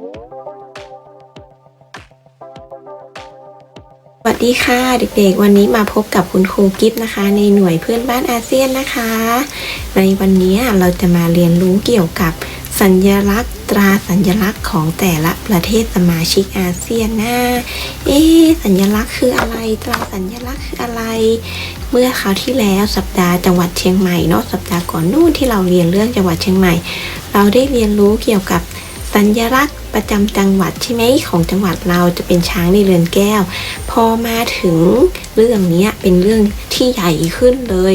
สวัสดีค่ะเด็กๆ วันนี้มาพบกับคุณครูกิฟต์นะคะ ในหน่วยเพื่อนบ้านอาเซียนนะคะ ในวันนี้เราจะมาเรียนรู้เกี่ยวกับสัญลักษณ์ตราสัญลักษณ์ของแต่ละประเทศสมาชิกอาเซียนนะเอ๊สัญลักษณ์คืออะไร ตราสัญลักษณ์คืออะไร เมื่อคราวที่แล้วสัปดาห์จังหวัดเชียงใหม่เนาะสัปดาห์ก่อนนู่นที่เราเรียนเรื่องจังหวัดเชียงใหม่ เราได้เรียนรู้เกี่ยวกับ สัญลักษณ์ประจำจังหวัดใช่ไหมของจังหวัดเราจะเป็นช้างในเรือนแก้ว พอมาถึงเรื่องนี้เป็นเรื่องที่ใหญ่ขึ้นเลย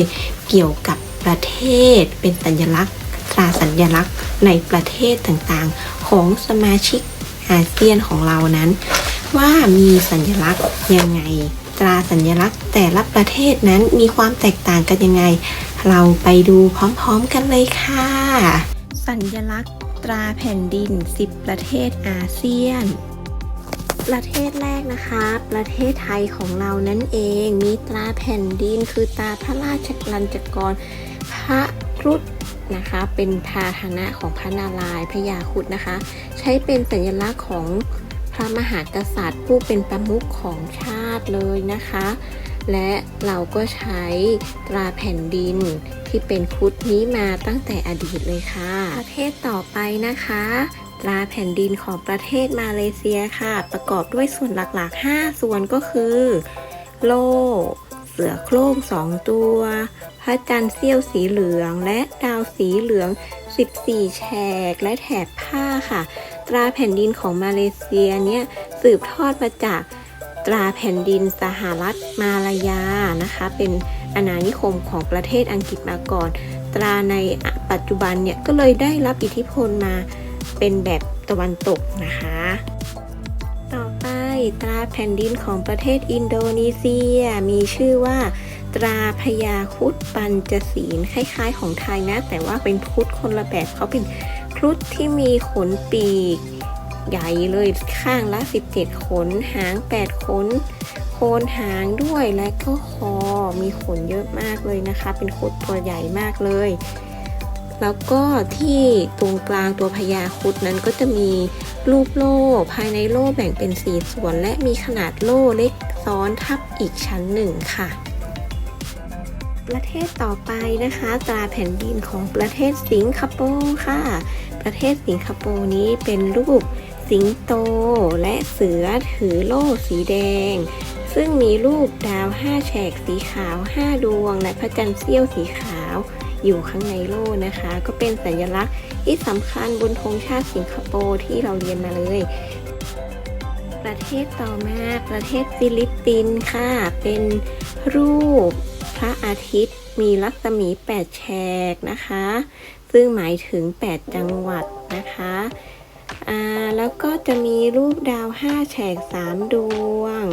เกี่ยวกับประเทศเป็นสัญลักษณ์ตราสัญลักษณ์ในประเทศต่างๆ ของสมาชิกอาเซียนของเรานั้น ว่ามีสัญลักษณ์ยังไง ตราสัญลักษณ์แต่ละประเทศนั้นมีความแตกต่างกันยังไง เราไปดูพร้อมๆกันเลยค่ะ สัญลักษณ์ ตราแผ่นดิน 10 ประเทศอาเซียน ประเทศแรกนะคะ ประเทศไทยของเรานั่นเอง มีตราแผ่นดินคือตราพระราชลัญจกร พระครุฑนะคะ เป็นพาหนะของพระนารายณ์พระยาครุฑนะคะ ใช้เป็นสัญลักษณ์ของพระมหากษัตริย์ผู้เป็นประมุขของชาติเลยนะคะ และเราก็ใช้ตราแผ่นดินที่เป็นครุฑนี้มาตั้งแต่อดีตเลยค่ะ ประเทศต่อไปนะคะ ตราแผ่นดินของประเทศมาเลเซียค่ะ ประกอบด้วยส่วนหลักๆ 5 ส่วนก็คือ โล่เสือโคร่งสองตัว พระจันทร์เสี้ยวสีเหลืองและดาวสีเหลือง 14 แฉกและแถบผ้าค่ะ ตราแผ่นดินของมาเลเซียเนี่ยสืบทอดมาจาก ตราแผ่นดินสหรัฐมาลายานะคะ เป็นอาณานิคมของประเทศอังกฤษมาก่อน ตราในปัจจุบันเนี่ยก็เลยได้รับอิทธิพลมาเป็นแบบตะวันตกนะคะ ต่อไปตราแผ่นดินของประเทศอินโดนีเซีย มีชื่อว่าตราพญาครุฑปัญจศีลคล้าย ๆ ของไทยนะ แต่ว่าเป็นครุฑคนละแบบเขาเป็นครุฑที่มีขนปีก ใหญ่เลยข้างละ 17 ขน หาง 8 ขน โคนหางด้วยและก็คอมีขนเยอะมากเลยนะคะ เป็นครุฑตัวใหญ่มากเลย แล้วก็ที่ตรงกลางตัวพญาครุฑนั้นก็จะมีรูปโล่ภายในโล่แบ่งเป็นสีส่วน และมีขนาดโล่เล็กซ้อนทับอีกชั้นหนึ่งค่ะประเทศต่อไปนะคะตราแผ่นดินของประเทศสิงคโปร์ค่ะ ประเทศสิงคโปร์นี้เป็นรูป สิงโตและเสือถือโล่สีแดง ซึ่งมีรูปดาวห้าแฉกสีขาว5ดวง และพระจันทร์เสี้ยวสีขาว อยู่ข้างในโล่นะคะ ก็เป็นสัญลักษณ์ที่สำคัญบนธงชาติสิงคโปร์ที่เราเรียนมาเลยประเทศต่อมาประเทศฟิลิปปินส์ค่ะ เป็นรูปพระอาทิตย์มีรัศมี 8 แฉกนะคะ ซึ่งหมายถึง 8 จังหวัดนะคะ อ่าแล้วก็จะมีรูปดาว 5 แฉก 3 ดวง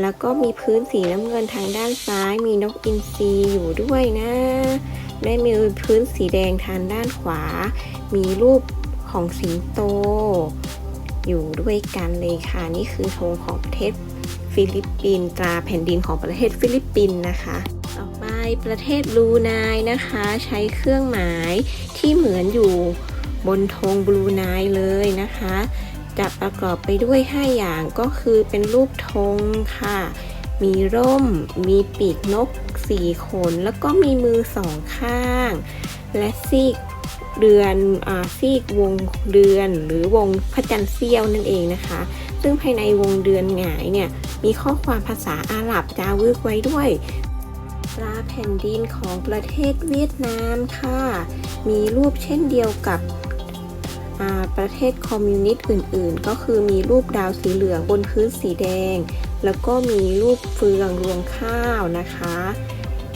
แล้วก็มีพื้นสีน้ำเงินทางด้านซ้าย มีนกอินทรีอยู่ด้วยนะ ได้มีพื้นสีแดงทางด้านขวา มีรูปของสิงโต อยู่ด้วยกันเลยค่ะ นี่คือธงของประเทศฟิลิปปินส์ตราแผ่นดินของประเทศฟิลิปปินส์นะคะ ต่อไปประเทศบรูไนนะคะ ใช้เครื่องหมายที่เหมือนอยู่ บนธงบรูไนเลยนะคะ จะประกอบไปด้วย 5 อย่างก็คือเป็นรูปธงค่ะ มีร่ม มีปีกนกสี่ขน แล้วก็มีมือสองข้าง และซีกเรือนอซีกวงเดือนหรือวงพระจันทร์เสี้ยวนั่นเองนะคะ ซึ่งภายในวงเดือนหงายเนี่ยมีข้อความภาษาอาหรับจารึกไว้ด้วยตราแผ่นดินของประเทศเวียดนามค่ะ มีรูปเช่นเดียวกับ ประเทศคอมมิวนิสต์อื่น ๆ ก็คือมีรูปดาวสีเหลืองบนพื้นสีแดง แล้วก็มีรูปเฟืองรวงข้าวนะคะ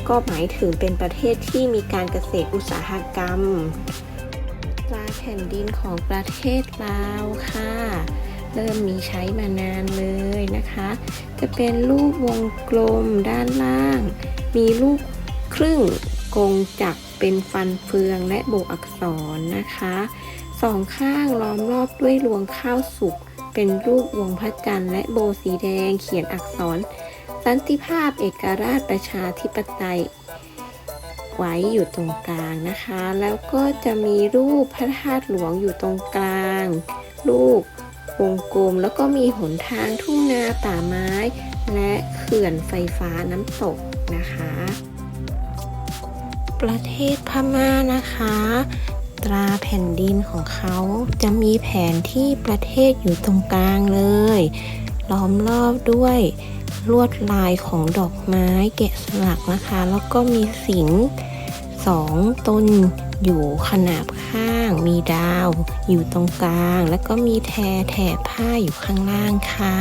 ก็หมายถึงเป็นประเทศที่มีการเกษตรอุตสาหกรรมตราแผ่นดินของประเทศลาวค่ะ เริ่มมีใช้มานานเลยนะคะ จะเป็นรูปวงกลมด้านล่าง มีรูปครึ่งกงจักเป็นฟันเฟืองและโบกอักษรนะคะ สองข้างล้อมรอบด้วยรวงข้าวสุก เป็นรูปวงพระจันทร์และโบสีแดงเขียนอักษร สันติภาพเอกราชประชาธิปไตย ไว้อยู่ตรงกลางนะคะ แล้วก็จะมีรูปพระธาตุหลวงอยู่ตรงกลางลูกวงกลมแล้วก็มีหนทางทุ่งนาป่าไม้ และเขื่อนไฟฟ้าน้ำตกนะคะ ประเทศพม่านะคะ ตราแผ่นดินของเขา จะมีแผนที่ประเทศอยู่ตรงกลางเลย ล้อมรอบด้วยลวดลายของดอกไม้แกะสลักนะคะ แล้วก็มีสิงสองต้นอยู่ขนาบข้าง มีดาวอยู่ตรงกลาง แล้วก็มีแทแถบผ้าอยู่ข้างล่างค่ะ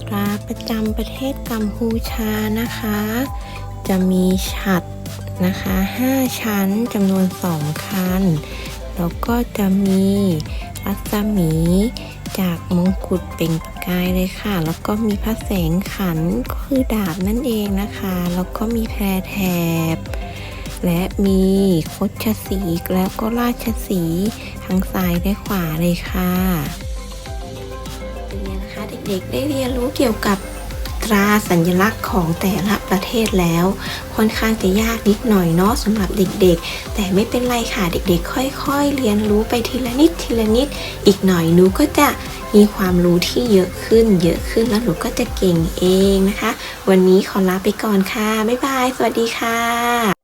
ตราประจำประเทศกัมพูชานะคะ จะมีฉัด นะคะ 5 ชั้นจำนวน 2 คัน แล้วก็จะมีรัศมีจากมงกุฎเปล่งประกายเลยค่ะ แล้วก็มีพระแสงขันก็คือดาบนั่นเองนะคะ แล้วก็มีแพรแถบ และมีคดชสีแล้วก็ราชสีทั้งซ้ายและขวาเลยค่ะเป็นไงนะคะเด็กๆได้เรียนรู้เกี่ยวกับ ตราสัญลักษณ์ของแต่ละประเทศแล้ว ค่อนข้างจะยากนิดหน่อยเนาะสำหรับเด็กๆ แต่ไม่เป็นไรค่ะเด็กๆ ค่อยๆ เรียนรู้ไปทีละนิดทีละนิด อีกหน่อยหนูก็จะมีความรู้ที่เยอะขึ้น เยอะขึ้นแล้วหนูก็จะเก่งเองนะคะ วันนี้ขอลาไปก่อนค่ะ บ๊ายบาย สวัสดีค่ะ